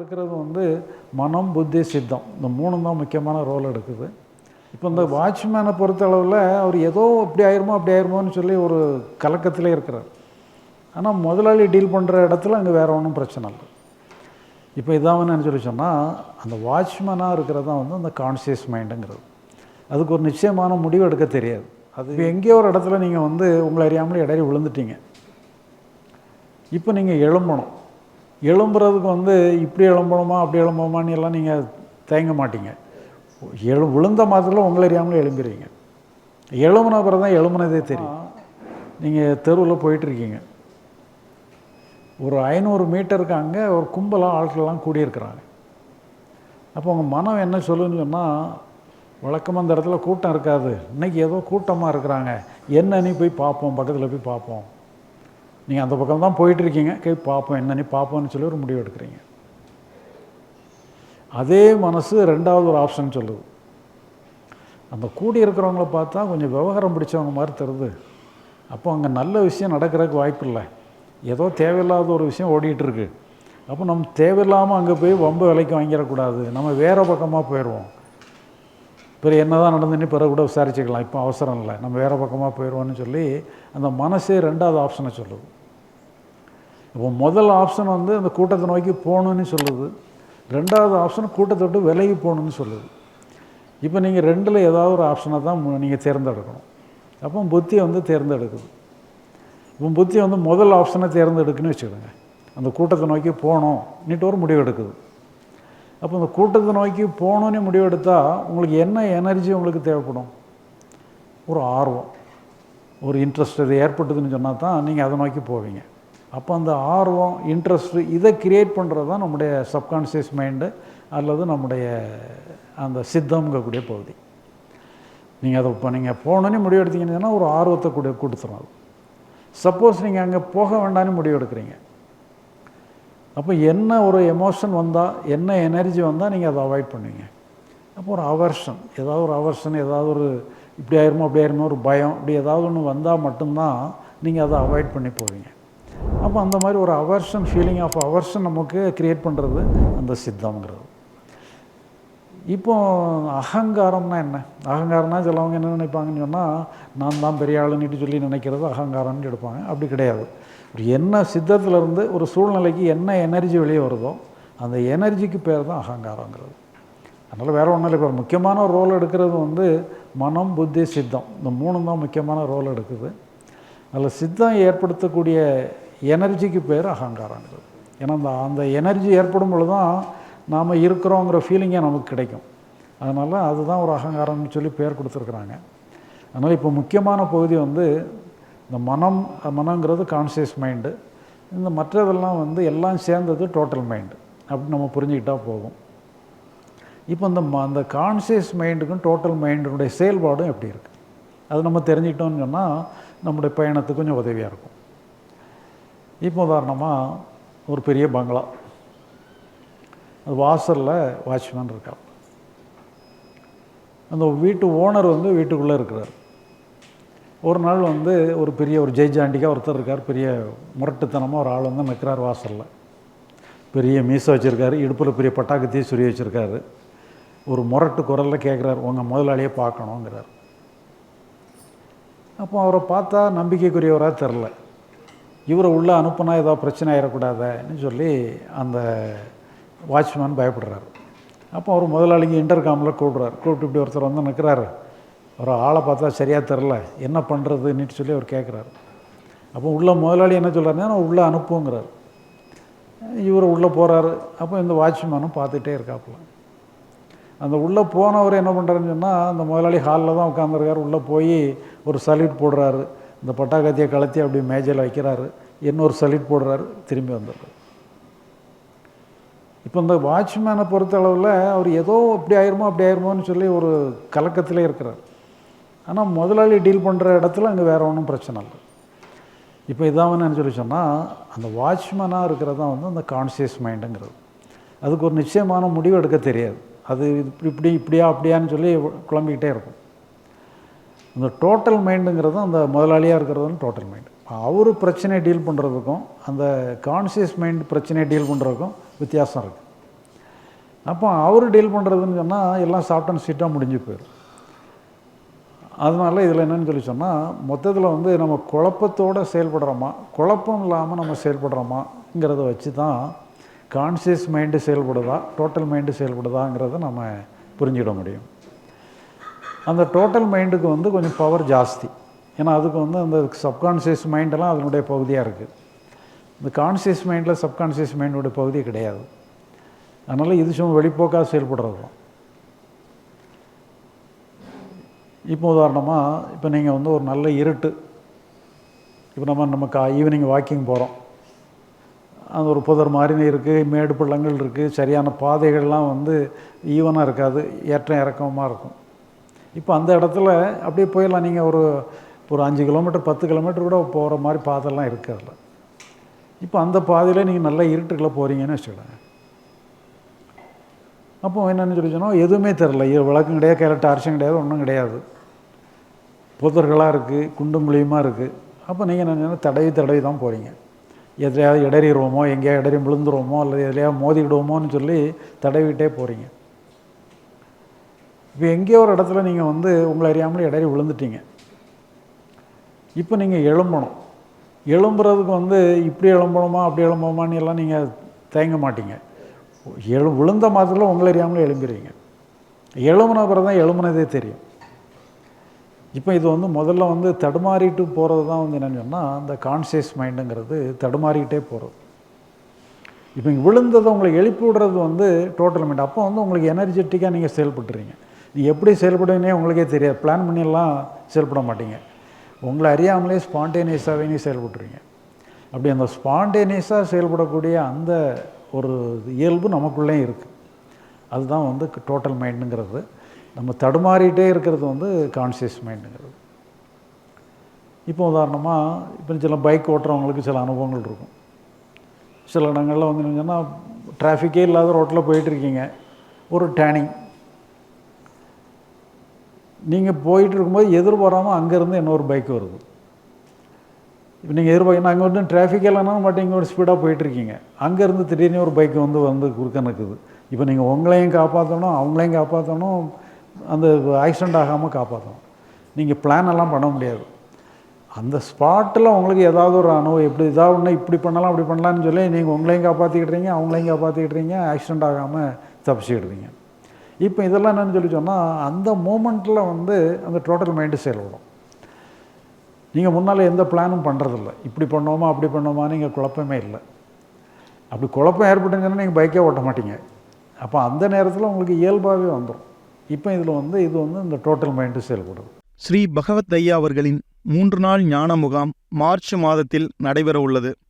எடுக்கிறது வந்து மனம் புத்தி சித்தம். இந்த மூணும் தான் முக்கியமான ரோல் எடுக்குது. இப்போ இந்த வாட்ச்மேனை பொறுத்த அளவில் அவர் ஏதோ இப்படி ஆயிருமோ அப்படி ஆயிருமோன்னு சொல்லி ஒரு கலக்கத்திலே இருக்கிறார். ஆனால் முதலாளி டீல் பண்ணுற இடத்துல அங்கே வேறு ஒன்றும் பிரச்சனை இல்லை. இப்போ இதான் என்னன்னு சொல்லி சொன்னால் அந்த வாட்ச்மேனாக இருக்கிறது தான் வந்து அந்த கான்சியஸ் மைண்டுங்கிறது அதுக்கு ஒரு நிச்சயமான முடிவு எடுக்க தெரியாது. அது இப்போ எங்கேயோ ஒரு இடத்துல நீங்கள் வந்து உங்களை அறியாமலே இடையில விழுந்துட்டீங்க. இப்போ நீங்கள் எழும்பணும். எழும்புறதுக்கு வந்து இப்படி எழும்பணுமா அப்படி எழும்பணுமான்னு எல்லாம் நீங்கள் தயங்க மாட்டீங்க. எழு விழுந்த மாதத்தில் உங்களை அறியாமல் எழும்புறீங்க எழும்புன பிறகு தான் எழும்புனதே தெரியும். நீங்கள் தெருவில் போயிட்டுருக்கீங்க. ஒரு ஐநூறு மீட்டருக்கு அங்கே ஒரு கும்பலாக ஆட்கள்லாம் கூடியிருக்கிறாங்க. அப்போ உங்கள் மனம் என்ன சொல்லுன்னு சொன்னால் வழக்கமாக அந்த இடத்துல கூட்டம் இருக்காது. இன்றைக்கி ஏதோ கூட்டமாக இருக்கிறாங்க. என்னன்னு போய் பார்ப்போம் பக்கத்தில் போய் பார்ப்போம் நீங்கள் அந்த பக்கம் தான் போயிட்டுருக்கீங்க. கே பார்ப்போம் என்னன்னு பார்ப்போம்னு சொல்லி ஒரு முடிவு எடுக்கிறீங்க. அதே மனசு ரெண்டாவது ஒரு ஆப்ஷன் சொல்லுது. அந்த கூடி இருக்கிறவங்கள பார்த்தா கொஞ்சம் விவகாரம் பிடிச்சவங்க மாதிரி தருது அப்போ அங்கே நல்ல விஷயம் நடக்கிறதுக்கு வாய்ப்பு இல்லை. ஏதோ தேவையில்லாத ஒரு விஷயம் ஓடிட்டுருக்கு அப்போ நம்ம தேவையில்லாமல் அங்கே போய் வம்பு விலைக்கு வாங்கிடக்கூடாது. நம்ம வேறு பக்கமாக போயிடுவோம் பிறகு என்ன தான் நடந்துன்னு பிறகு கூட விசாரிச்சுக்கலாம். இப்போ அவசரம் இல்லை. நம்ம வேறு பக்கமாக போயிடுவோம்னு சொல்லி அந்த மனசே ரெண்டாவது ஆப்ஷனை சொல்லுது. இப்போ முதல் ஆப்ஷன் வந்து அந்த கூட்டத்தை நோக்கி போகணுன்னு சொல்லுது. ரெண்டாவது ஆப்ஷன் கூட்டத்தை விட்டு விலகி போகணுன்னு சொல்லுது. இப்போ நீங்கள் ரெண்டில் ஏதாவது ஒரு ஆப்ஷனை தான் நீங்கள் தேர்ந்தெடுக்கணும். அப்போ புத்தியை வந்து தேர்ந்தெடுக்குது. இப்போ புத்தி வந்து முதல் ஆப்ஷனை தேர்ந்தெடுக்குன்னு வச்சுக்கோங்க. அந்த கூட்டத்தை நோக்கி போகணும் நீட்டு ஒரு முடிவு எடுக்குது அப்போ இந்த கூட்டத்தை நோக்கி போகணுன்னு முடிவு எடுத்தால் உங்களுக்கு என்ன எனர்ஜி உங்களுக்கு தேவைப்படும்? ஒரு ஆர்வம். ஒரு இன்ட்ரெஸ்ட் இது ஏற்பட்டுதுன்னு சொன்னால் தான் நீங்கள் அதை நோக்கி போவீங்க. அப்போ அந்த ஆர்வம் இன்ட்ரெஸ்ட்டு இதை கிரியேட் பண்ணுறது தான் நம்முடைய சப்கான்ஷியஸ் மைண்டு அல்லது நம்முடைய அந்த சித்தம்ங்கக்கூடிய பகுதி. நீங்கள் அதை இப்போ நீங்கள் போகணுன்னு முடிவு எடுத்தீங்கன்னா ஒரு ஆர்வத்தை கூட கொடுத்துரும் அது. சப்போஸ் நீங்கள் அங்கே போக வேண்டாம்னு முடிவு எடுக்கிறீங்க. அப்போ என்ன ஒரு எமோஷன் வந்தால் என்ன எனர்ஜி வந்தால் நீங்கள் அதை அவாய்ட் பண்ணுவீங்க. அப்போ ஒரு அவர்ஷன் ஏதாவது ஒரு அவர்ஷன் ஏதாவது ஒரு இப்படி ஆயிருமோ அப்படி ஆயிருமோ ஒரு பயம் இப்படி ஏதாவது ஒன்று வந்தால் மட்டும்தான் நீங்கள் அதை அவாய்ட் பண்ணி போவீங்க. அப்போ அந்த மாதிரி ஒரு அவர்ஷன் ஃபீலிங் ஆஃப் அவர்ஷன் நமக்கு க்ரியேட் பண்ணுறது அந்த சித்தம்ங்கிறது. இப்போ அகங்காரம்னா என்ன? அகங்காரம்னா சிலவங்க என்ன நினைப்பாங்கன்னு சொன்னால் நான் தான் பெரிய ஆளுன்னுட்டு சொல்லி நினைக்கிறது அகங்காரம்னு எடுப்பாங்க. அப்படி கிடையாது. ஒரு என்ன சித்தத்திலேருந்து ஒரு சூழ்நிலைக்கு என்ன எனர்ஜி வெளியே வருதோ அந்த எனர்ஜிக்கு பேர் தான் அகங்காரங்கிறது. அதனால் வேறு ஒன்றும் இல்லை. இப்போ முக்கியமான ஒரு ரோல் எடுக்கிறது வந்து மனம் புத்தி சித்தம். இந்த மூணும் தான் முக்கியமான ரோல் எடுக்குது. அதில் சித்தம் ஏற்படுத்தக்கூடிய எனர்ஜிக்கு பேர் அகங்காரங்கிறது ஏன்னா அந்த அந்த எனர்ஜி ஏற்படும் பொழுது தான் நாம் இருக்கிறோங்கிற ஃபீலிங்கே நமக்கு கிடைக்கும். அதனால் அதுதான் ஒரு அகங்காரம்னு சொல்லி பேர் கொடுத்துருக்குறாங்க. அதனால் இப்போ முக்கியமான பகுதி வந்து இந்த மனம் மனங்கிறது கான்சியஸ் மைண்டு இந்த மற்றதெல்லாம் வந்து எல்லாம் சேர்ந்தது டோட்டல் மைண்டு அப்படின்னு நம்ம புரிஞ்சுக்கிட்டால் போகும் இப்போ இந்த ம அந்த கான்சியஸ் மைண்டுக்கும் டோட்டல் மைண்டினுடைய செயல்பாடும் எப்படி இருக்குது அது நம்ம தெரிஞ்சுக்கிட்டோம்னு சொன்னால் நம்முடைய பயணத்துக்கு கொஞ்சம் உதவியாக இருக்கும். இப்போ உதாரணமாக ஒரு பெரிய பங்களா. அது வாசலில் வாட்ச்மேன் இருக்கார். அந்த வீட்டு ஓனர் வந்து வீட்டுக்குள்ளே இருக்கிறார். ஒரு நாள் வந்து ஒரு பெரிய ஒரு ஜெய்ஜாண்டிக்காக ஒருத்தர் இருக்கார். பெரிய முரட்டுத்தனமாக ஒரு ஆள் வந்து நிற்கிறார் வாசலில். பெரிய மீசை வச்சுருக்காரு. இடுப்பில் பெரிய பட்டாக்கத்தையும் சுரிய வச்சுருக்காரு. ஒரு முரட்டு குரலில் கேட்குறாரு உங்கள் முதலாளியே பார்க்கணுங்கிறார் அப்போ அவரை பார்த்தா நம்பிக்கைக்குரியவராக தெரில இவரை உள்ளே அனுப்புனா ஏதோ பிரச்சனை ஆகிடக்கூடாதுன்னு சொல்லி அந்த வாட்ச்மேன் பயப்படுறாரு. அப்போ அவர் முதலாளிக்கு இன்டர்காமில் கூப்பிட்றாரு. கூப்பிட்டு இப்படி ஒருத்தர் வந்து நிற்கிறாரு. ஒரு ஆளை பார்த்தா சரியாக தெரில. என்ன பண்ணுறதுன்னுட்டு சொல்லி அவர் கேட்குறாரு. அப்போ உள்ள முதலாளி என்ன சொல்கிறாருன்னா உள்ளே அனுப்புங்கிறார். இவர் உள்ளே போகிறாரு. அப்போ இந்த வாட்ச்மேனும் பார்த்துட்டே இருக்காப்புல. அந்த உள்ளே போனவர் என்ன பண்ணுறாருன்னு சொன்னால் அந்த முதலாளி ஹாலில் தான் உட்காந்துருக்காரு. உள்ளே போய் ஒரு சல்யூட் போடுறாரு. இந்த பட்டாக்கத்தியை கலத்தி அப்படி மேஜையில் வைக்கிறாரு. இன்னொரு சல்யூட் போடுறாரு திரும்பி வந்துடுறாரு இப்போ இந்த வாட்ச்மேனை பொறுத்த அளவில் அவர் ஏதோ இப்படி ஆயிருமோ அப்படி ஆயிருமோன்னு சொல்லி ஒரு கலக்கத்திலே இருக்கிறார். ஆனால் முதலாளி டீல் பண்ணுற இடத்துல அங்கே வேறு ஒன்றும் பிரச்சனை இல்லை. இப்போ இதான் என்னன்னு சொல்லி சொன்னால் அந்த வாட்ச்மேனாக இருக்கிறது தான் வந்து அந்த கான்சியஸ் மைண்டுங்கிறது அதுக்கு ஒரு நிச்சயமான முடிவு எடுக்க தெரியாது. அது இப்படி இப்படி இப்படியா அப்படியான்னு சொல்லி குழம்பிக்கிட்டே இருக்கும். இந்த டோட்டல் மைண்டுங்கிறது அந்த முதலாளியாக இருக்கிறது டோட்டல் மைண்டு அவர் பிரச்சனையை டீல் பண்ணுறதுக்கும் அந்த கான்சியஸ் மைண்ட் பிரச்சனையை டீல் பண்ணுறதுக்கும் வித்தியாசம் இருக்குது அப்போ அவர் டீல் பண்ணுறதுன்னு சொன்னால் எல்லாம் சாஃப்ட் அண்ட் ஸ்வீட்டாக முடிஞ்சு போயிடும் அதனால இதில் என்னன்னு சொல்லி சொன்னால் மொத்தத்தில் வந்து நம்ம குழப்பத்தோடு செயல்படுறோமா குழப்பம் இல்லாமல் நம்ம செயல்படுறோமாங்கிறத வச்சு தான் கான்சியஸ் மைண்டு செயல்படுதா டோட்டல் மைண்டு செயல்படுதாங்கிறத நம்ம புரிஞ்சிட முடியும். அந்த டோட்டல் மைண்டுக்கு வந்து கொஞ்சம் பவர் ஜாஸ்தி. ஏன்னா அதுக்கு வந்து அந்த சப்கான்ஷியஸ் மைண்டெல்லாம் அதனுடைய பகுதியாக இருக்குது இந்த கான்சியஸ் மைண்டில் சப்கான்ஷியஸ் மைண்டோடைய பகுதி கிடையாது. அதனால் இது சும்மா வெளிப்போக்காக செயல்படுறது தான் இப்போ உதாரணமாக இப்போ நீங்கள் வந்து ஒரு நல்ல இருட்டு. இப்போ நம்ம நம்ம கா ஈவினிங் வாக்கிங் போகிறோம் அது ஒரு புதர் மாதிரி இருக்குது மேடு பள்ளங்கள் இருக்குது சரியான பாதைகள்லாம் வந்து ஈவனாக இருக்காது ஏற்றம் இறக்கமாக இருக்கும். இப்போ அந்த இடத்துல அப்படியே போயிடலாம். நீங்கள் ஒரு ஒரு அஞ்சு கிலோமீட்டர் பத்து கிலோமீட்டர் கூட போகிற மாதிரி பாதைலாம் இருக்கிறதில்ல இப்போ அந்த பாதையில் நீங்கள் நல்லா இருட்டுக்குள்ளே போகிறீங்கன்னு வச்சுக்கோங்க அப்போ என்னென்னு சொல்லி சொன்னால் எதுவுமே தெரில விளக்கம் கிடையாது கையில் டார்ச்சும் கிடையாது ஒன்றும் கிடையாது. புதர்களாக இருக்குது குண்டும் குழியுமாக இருக்குது அப்போ நீங்கள் என்ன தடவி தடவி தான் போகிறீங்க எதிலையாவது இடறிடுவோமோ எங்கேயாவது இடறி விழுந்துருவோமோ அல்லது எதிலையாவது மோதிக்கிடுவோமோன்னு சொல்லி தடவிட்டே போகிறீங்க இப்போ எங்கேயோ ஒரு இடத்துல நீங்கள் வந்து உங்களை அறியாமலே இடறி விழுந்துட்டீங்க. இப்போ நீங்கள் எழும்பணும். எழும்புறதுக்கு வந்து இப்படி எழும்பணுமா அப்படி எழும்பணுமான்னு எல்லாம் நீங்கள் தயங்க மாட்டீங்க. எழு விழுந்த மாதத்தில் உங்களை அறியாமலே எழும்பிடுவீங்க. எழும்புன பிறகு தான் எழும்புனதே தெரியும். இப்போ இது வந்து முதல்ல வந்து தடுமாறிட்டு போகிறது தான் வந்து என்னென்னு சொன்னால் அந்த கான்சியஸ் மைண்டுங்கிறது தடுமாறிக்கிட்டே போகிறது இப்போ இங்கே விழுந்ததை உங்களை எழுப்பி விடுறது வந்து டோட்டல் மைண்ட் அப்போ வந்து உங்களுக்கு எனர்ஜெட்டிக்காக நீங்கள் செயல்பட்டுறீங்க. நீ எப்படி செயல்படுவீங்கன்னே உங்களுக்கே தெரியாது. பிளான் பண்ணியெல்லாம் செயல்பட மாட்டீங்க. உங்களை அறியாமலே ஸ்பான்டேனியஸாகவே நீ செயல்பட்டுறீங்க. அப்படி அந்த ஸ்பான்டேனியஸாக செயல்படக்கூடிய அந்த ஒரு இயல்பு நமக்குள்ளேயும் இருக்குது அதுதான் வந்து டோட்டல் மைண்டுங்கிறது நம்ம தடுமாறிட்டே இருக்கிறது வந்து கான்சியஸ் மைண்டுங்கிறது இப்போ உதாரணமாக இப்போ சில பைக் ஓட்டுறவங்களுக்கு சில அனுபவங்கள் இருக்கும். சில இடங்களில் வந்து என்னங்கன்னா டிராஃபிக்கே இல்லாத ரோட்டில் போயிட்டுருக்கீங்க ஒரு டேனிங் நீங்கள் போயிட்டு இருக்கும்போது எதிர்பாராமல் அங்கேருந்து இன்னொரு பைக் வருது. இப்போ நீங்கள் எதிர்பார்க்கணும் அங்கே வந்து டிராஃபிக் இல்லைனா மட்டும் இங்கே ஒரு ஸ்பீடாக போயிட்டுருக்கீங்க. அங்கேருந்து திடீர்னு ஒரு பைக் வந்து வந்து குறுக்க நிற்குது இப்போ நீங்கள் உங்களையும் காப்பாற்றணும் அவங்களையும் காப்பாற்றணும் அந்த ஆக்சிடெண்ட் ஆகாமல் காப்பாற்றணும் நீங்கள் பிளான் எல்லாம் பண்ண முடியாது. அந்த ஸ்பாட்டில் உங்களுக்கு ஏதாவது ஒரு அனுபவம் எப்படி ஏதாவது ஒன்று இப்படி பண்ணலாம் அப்படி பண்ணலான்னு சொல்லி நீங்கள் உங்களையும் காப்பாற்றிக்கிட்றீங்க அவங்களையும் காப்பாற்றிக்கிட்றீங்க ஆக்சிடெண்ட் ஆகாமல் தப்பிச்சுக்கிடுறீங்க இப்போ இதெல்லாம் என்னென்னு சொல்லி சொன்னால் அந்த மூமெண்ட்டில் வந்து அந்த டோட்டல் மைண்டு செயல்படும் நீங்கள் முன்னால் எந்த பிளானும் பண்ணுறதில்ல இப்படி பண்ணோமா அப்படி பண்ணோமா நீங்கள் குழப்பமே இல்லை. அப்படி குழப்பம் ஏற்பட்டுங்கன்னா நீங்கள் பைக்கே ஓட்ட மாட்டீங்க. அப்போ அந்த நேரத்தில் உங்களுக்கு இயல்பாகவே வந்துடும் இப்போ இதில் வந்து இது வந்து இந்த டோட்டல் மைண்டு செயல்படுது ஸ்ரீ பகவத் ஐயா அவர்களின் மூன்று நாள் ஞான முகாம் மார்ச் மாதத்தில் நடைபெற உள்ளது.